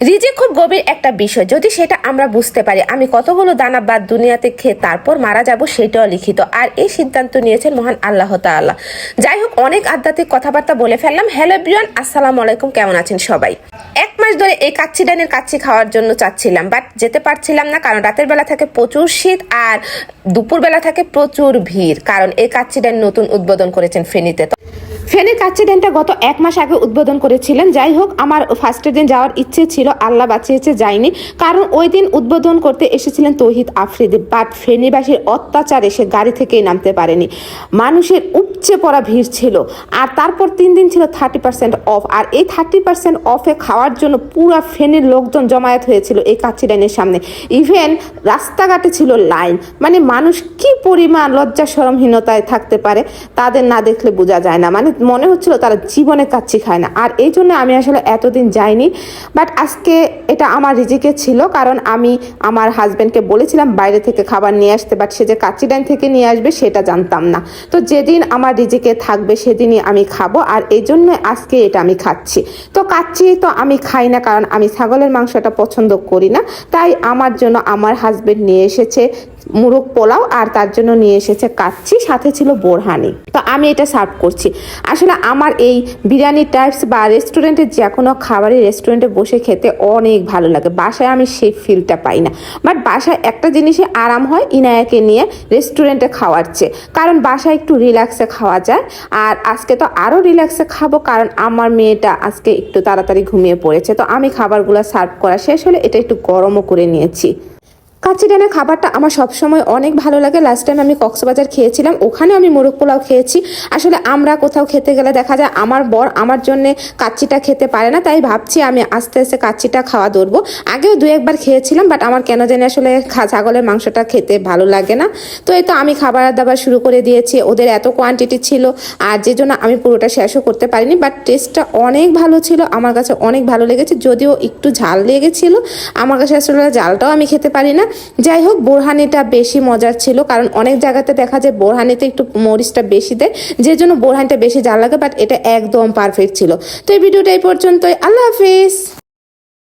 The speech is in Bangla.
রিজে খুব গভীর একটা বিষয়। যদি সেটা আমরা বুঝতে পারি, আমি কতগুলো দানা বাদ দুনিয়াতে খেয়ে তারপর মারা যাব সেটাও লিখিত। আর এই সিদ্ধান্ত নিয়েছেন মহান আল্লাহ তাআলা। যাই হোক, অনেক আধ্যাত্মিক কথাবার্তা বলে ফেললাম। হ্যালো ব্রিয়ান আসসালামু আলাইকুম। কেমন আছেন সবাই? এক মাস ধরে এই কাচ্চি ডানের কাচ্চি খাওয়ার জন্য চাচ্ছিলাম, বাট যেতে পারছিলাম না কারণ রাতের বেলা থাকে প্রচুর শীত আর দুপুরবেলা থাকে প্রচুর ভিড়, কারণ এই কাচ্চি ডান নতুন উদ্বোধন করেছেন ফেনীতে। ফেনীর কাচ্চি ড্যামটা গত এক মাস আগে উদ্বোধন করেছিলেন। যাই হোক, আমার ফার্স্টের দিন যাওয়ার ইচ্ছে ছিল, আল্লাহ বাঁচিয়েছে, যাইনি। কারণ ওই দিন উদ্বোধন করতে এসেছিলেন তৌহিদ আফ্রিদি, বাট ফেনীবাসীর অত্যাচারে সে গাড়ি থেকেই নামতে পারেনি। মানুষের উপচে পড়া ভিড় ছিল, আর তারপর তিন দিন ছিল থার্টি পার্সেন্ট অফ আর এই থার্টি পার্সেন্ট অফে খাওয়ার জন্য পুরা ফেনীর লোকজন জমায়েত হয়েছিল এই কাচ্চি ডাইনের সামনে। ইভেন রাস্তাঘাটে ছিল লাইন মানে মানুষ কি পরিমাণ লজ্জা সরমহীনতায় থাকতে পারে, তাদের না দেখলে বোঝা যায় না। মানে মনে হচ্ছিল তারা জীবনে কাচ্চি খায় না। আর এই জন্য আমি আসলে এতদিন যাইনি। বাট আজকে এটা আমার রিজিকে ছিল, কারণ আমি আমার হাজব্যান্ডকে বলেছিলাম বাইরে থেকে খাবার নিয়ে আসতে বাট সে যে কাচ্চি ডাইন থেকে নিয়ে আসবে সেটা জানতাম না। তো যেদিন আমার রিজিকে থাকবে সেদিনই আমি খাব, আর এই জন্য আজকে এটা আমি খাচ্ছি। তো কাচ্চি তো আমি খাই না, কারণ আমি ছাগলের মাংসটা পছন্দ করি না। তাই আমার জন্য আমার হাজব্যান্ড নিয়ে এসেছে। মুরগ পোলাও আর তার জন্য নিয়ে এসেছে কাচ্ছি সাথে ছিল বোরহানি। তো আমি এটা সার্ভ করছি। আসলে আমার এই বিরিয়ানি টাইপস বা রেস্টুরেন্টের যে কোনো খাবারই রেস্টুরেন্টে বসে খেতে অনেক ভালো লাগে। বাসায় আমি সেই ফিলটা পাই না। বাট বাসায় একটা জিনিসে আরাম হয় ইনায়াকে নিয়ে রেস্টুরেন্টে খাওয়ার চেয়ে। কারণ বাসায় একটু রিল্যাক্সে খাওয়া যায়। আর আজকে তো আরও রিল্যাক্সে খাব কারণ আমার মেয়েটা আজকে একটু তাড়াতাড়ি ঘুমিয়ে পড়েছে। তো আমি খাবারগুলো সার্ভ করা শেষ হলে এটা একটু গরমও করে নিয়েছি। কাচ্চি ডানের খাবারটা আমার সবসময় অনেক ভালো লাগে। লাস্ট টাইম আমি কক্সবাজার খেয়েছিলাম ওখানে আমি মোরগ পোলাও খেয়েছি। আসলে আমরা কোথাও খেতে গেলে দেখা যায় আমার বর আমার জন্যে কাচ্চিটা খেতে পারে না, তাই ভাবছি আমি আস্তে আস্তে কাচ্চিটা খাওয়া ধরবো। আগেও দু একবার খেয়েছিলাম বাট আমার কেন জানি আসলে ছাগলের মাংসটা খেতে ভালো লাগে না। তো এই তো আমি খাবার দাবার শুরু করে দিয়েছি, ওদের এত কোয়ান্টিটি ছিল, আর যে জন্য আমি পুরোটা শেষও করতে পারিনি বাট টেস্টটা অনেক ভালো ছিল, আমার কাছে অনেক ভালো লেগেছে, যদিও একটু ঝাল লেগেছিল, আমার কাছে আসলে জালটাও আমি খেতে পারি না। যাই হোক, বোরহানিটা বেশি মজার ছিল, কারণ অনেক জায়গাতে দেখা যায় বোরহানিতে একটু মরিচটা বেশি দেয়, যে জন্য বোরহানিটা বেশি জাল লাগে বাট এটা একদম পারফেক্ট ছিল। তো এই ভিডিওটা এই পর্যন্তই। আল্লাহ হাফিজ।